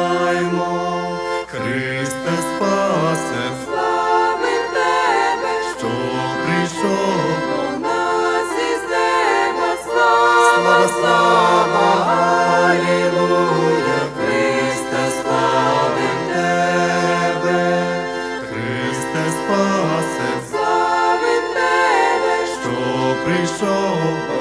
співаймо, Христе спасе, слави тебе, що прийшов? до нас із неба, слава, слава, слава, Алілуя, Христе, слави тебе, Христе спасе, слави тебе, що прийшов.